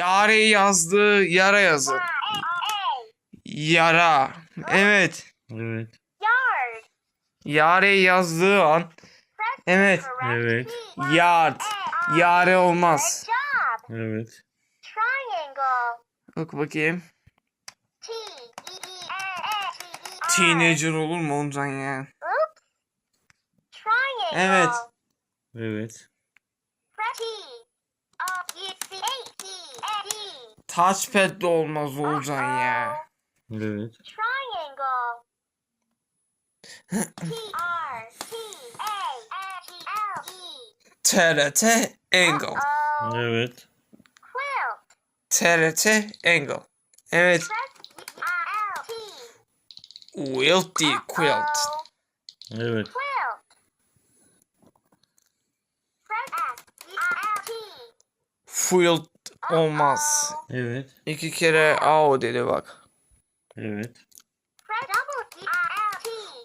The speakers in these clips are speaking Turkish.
Yare yazdığı yara yazın. Yara. Evet. Evet. Yard. Yare yazdığı an. Evet. Evet. Yard. Yare olmaz. Evet. Triangle. Bak bakayım. E. E. Teenager olur mu ondan ya? Evet. Evet. T. O. U. C. A. T. D. Touchpad de olmaz Olcan ya. Evet. Triangle. T. R. T. A. T. L. E. TRT Angle. Evet. Quilt. TRT Angle. Evet. T. Wilt değil quilt. Evet. Quilt. Olmaz. Evet. İki kere AO dedi bak. Evet.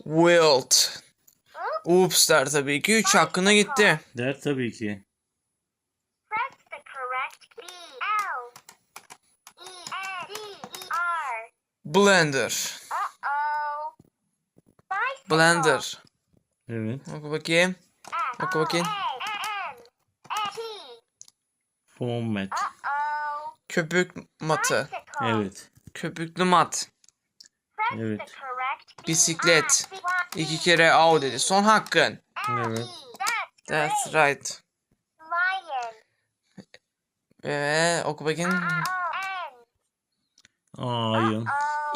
Wilt. Oops der tabii ki. 3 hakkına gitti. Der tabii ki. Blender. Blender. Evet. Bak bakayım. Oku bakayım. Format. Köpük matı. Evet. Köpüklü mat. Evet. Bisiklet. İki kere AO dedi. Son hakkın. Evet. That's right. Ve oku bakayım. Ayın.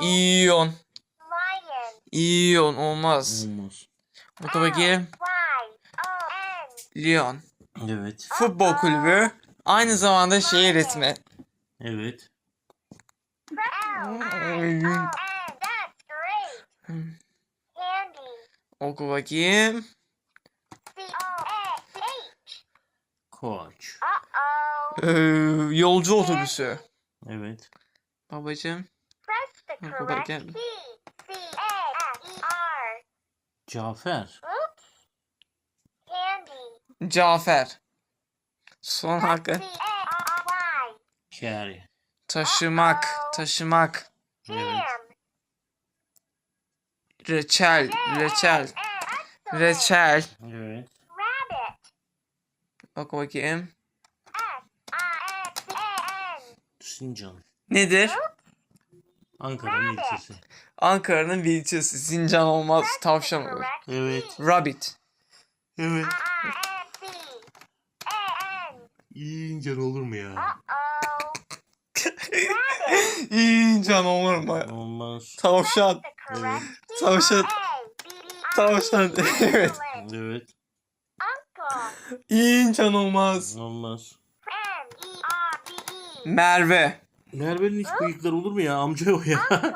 İyon. İyon olmaz. Olmaz. Oku bakayım. Lyon. Evet. Futbol kulübü. Aynı zamanda şehir ismi. Evet. L. I. O. N. That's great. Candy. Oku bakayım. Koç. Ee, yolcu otobüsü. Evet. Babacım. Oku correct bakayım. key. C. A. F. E. R. Cafer. Cafer. Son hakkı. Carry. Taşımak. Taşımak. Jam. Reçel. Reçel. Reçel. Evet. Rabbit. Oku bakayım. S. I. N. C. A. N. Sincan. Nedir? Ankara'nın ilçesi. Ankara'nın bir ilçesi. Sincan olmaz. Tavşan olur. Evet. Rabbit. Evet. I. N. C. A. N. İncan olur mu ya? Uh-oh. İncan olur mu? Olmaz. Tavşan. Key. Tavşan. Tavşan. Evet. Evet. Uncle. İncan olmaz. Olmaz. E. E. Merve. Merve'nin hiç bıyıkları olur mu ya? Amca o ya.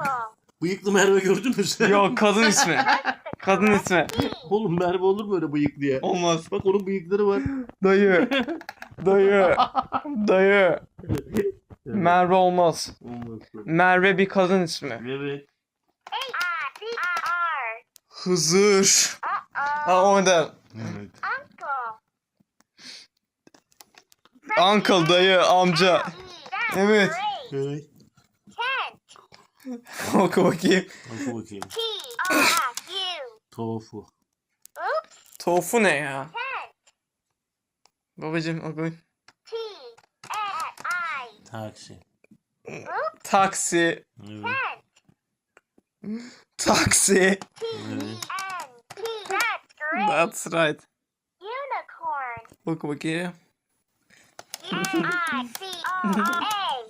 Bıyıklı Merve gördün mü sen? Yok kadın ismi. Kadın ismi. Oğlum Merve olur mu öyle bıyıklı ya? Olmaz. Bak onun bıyıkları var. Dayı. Dayı. Dayı. Merve olmaz. Olmaz. Merve bir kadın ismi. Evet. Hızır. Ha ondan. Evet. Uncle. Uncle, dayı, amca. Evet. Evet. Oku bakayım. Oku bakayım. O. Tofu. Tofu ne ya? Babacım oku. T. A. I. Taksi. Oops. Taksi. Evet. Tent. Taksi. T. E. Evet. N. T. That's great. That's right. Unicorn. Oku bakayım. U. I. C. O. A.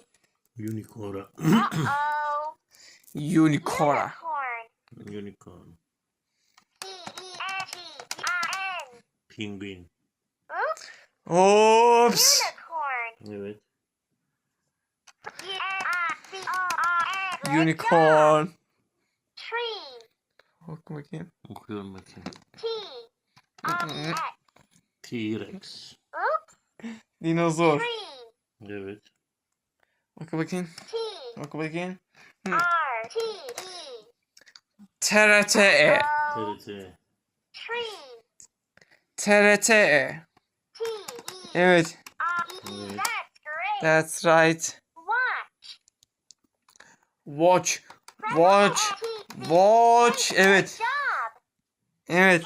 Unicorn. Uh-oh. Unicorn. Unicorn. Unicorn. P. E. N. T. I. N. Penguin. Oops. Ops. Unicorn. Evet. U. I. C. O. R. N. Good job. Unicorn. Tree. Oku bakayım. Okuyorum bakayım. T. T-Rex. Dinozor. Tree. Evet. Oku bakayım. T. Oku bakayım. R. T. E. TRT. Tree. TRTE. T. E. Evet. R. E. Evet. That's great. That's right. Watch. Watch. Watch. Evet. Evet.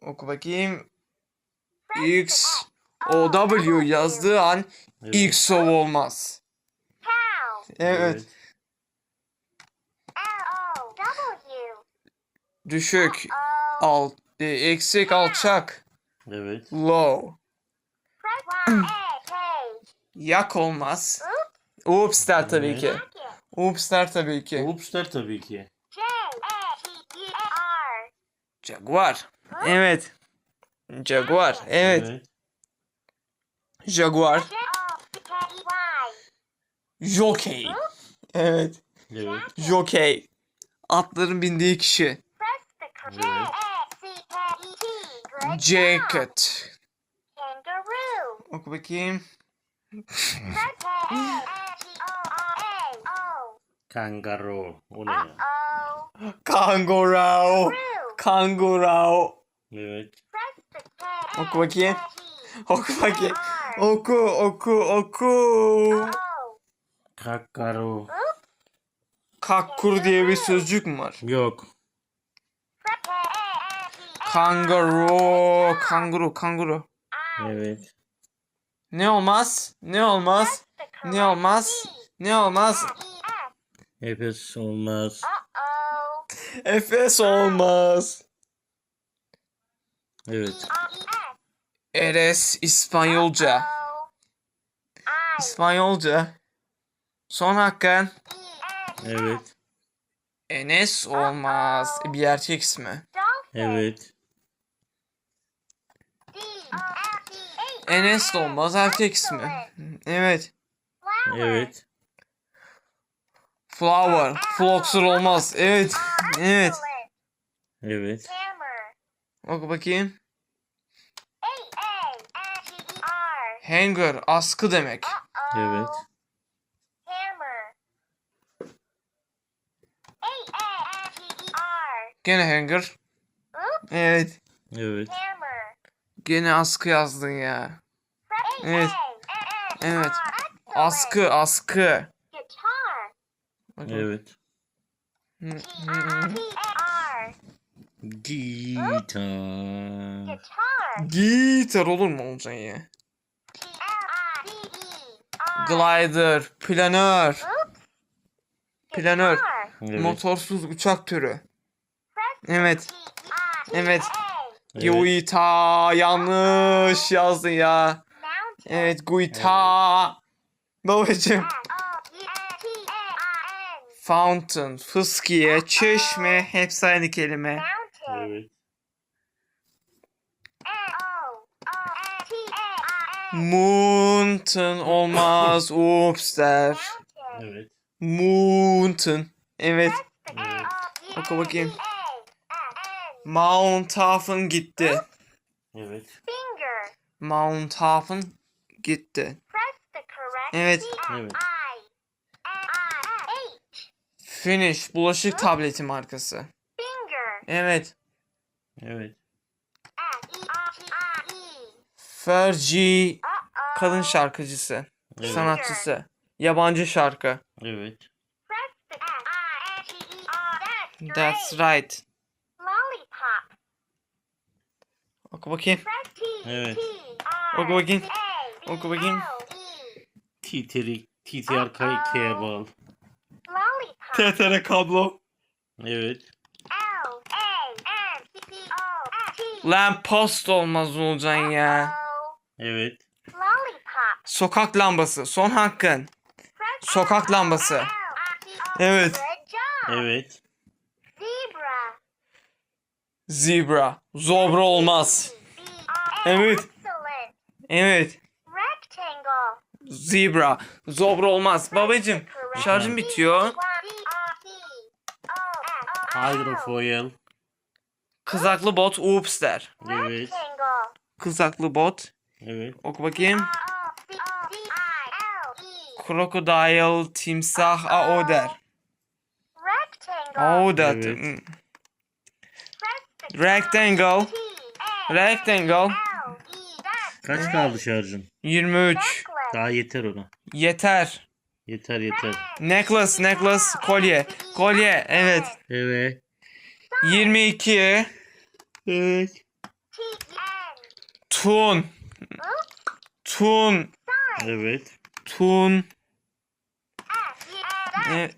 Oku bakayım. X O W yazdığı an Evet. X O olmaz. Evet. L O W. Düşük. Alt. e, Eksik alçak. Evet. Low. Yak olmaz. Oops der tabii ki. Der tabii ki. Upster tabii ki. Jaguar. Evet. Jaguar. Evet. Jaguar. J O K Y. Jockey. Evet. Evet. Jockey. Atların bindiği kişi. Evet. Good job. Jacket. Kangaroo. Oku bakayım. Kangaroo. O ne ya? oh. Kangaroo. Roo. Kangaroo. Evet. Oku bakayım. Oku bakayım. Oku oku oku. O. Kakaro. Kakkur diye bir sözcük mü var? Yok. Kanguru. Kanguru. Kanguru. Evet. Ne olmaz? Ne olmaz? Ne olmaz? Ne olmaz? Efes olmaz. Uh-oh. Efes olmaz. Evet. E. Eres İspanyolca. İspanyolca. Son hakkın. N. Evet. Enes olmaz. Bir erkek ismi. Evet. Enes olmaz. Erkek ismi. Evet. Evet. Flower. Floxer olmaz. Evet. Evet. Evet. Oku bakayım. Hanger. Askı demek. Evet. Gene hanger. Evet. Evet. Hammer. Gene askı yazdın ya. Evet. Evet. Askı. Askı. Guitar. Evet. Gitar. Gitar olur mu olacaksın ya? G L I D E R. Glider. Planör. Planör. Evet. Motorsuz uçak türü. Evet. Evet. Evet. Guita. Yanlış yazdın ya. Evet Guita. Babacım. Fountain. Fıskiye. Çeşme. Hepsi aynı kelime. Mountain. Evet. Olmaz. Ups der. Mountain. Evet. Mountain. Evet. U Oku bakayım. T A I N. Mountafen gitti. Evet. Finger. Mountafen gitti. Evet. Evet. Finish. Bulaşık tableti markası. Finger. Evet. Evet. E E. Fergie. Kadın şarkıcısı. Evet. Sanatçısı. Yabancı şarkı. Evet. E. That's right. Lollipop. Oku bakayım. Evet. T R Oku bakayım. B Oku bakayım. E. Titri. TTR kaya bağlı. TTR kablo. Evet. L A N P O T. Lamp post olmaz olacaksın ya. Evet. Lollipop. Sokak lambası. Son hakkın. Sokak lambası. Evet. Evet. Zebra. Zebra. Zobra olmaz. Evet. Evet. Rectangle. Zebra. Zobra olmaz. Babacım şarjım bitiyor. Hydrofoil. Kızaklı bot ups der. Evet. Kızaklı bot. Evet. Oku bakayım. Crocodile timsah a o der. Rectangle. A der. Evet. Hmm. Rectangle. Rectangle. Kaç kaldı şarjın? 23. necklace. Daha yeter ona. Yeter. Yeter yeter. Necklace, necklace, kolye. Kolye, evet. Evet. 22. Evet. Tun. Tun. Evet. Tun. Evet.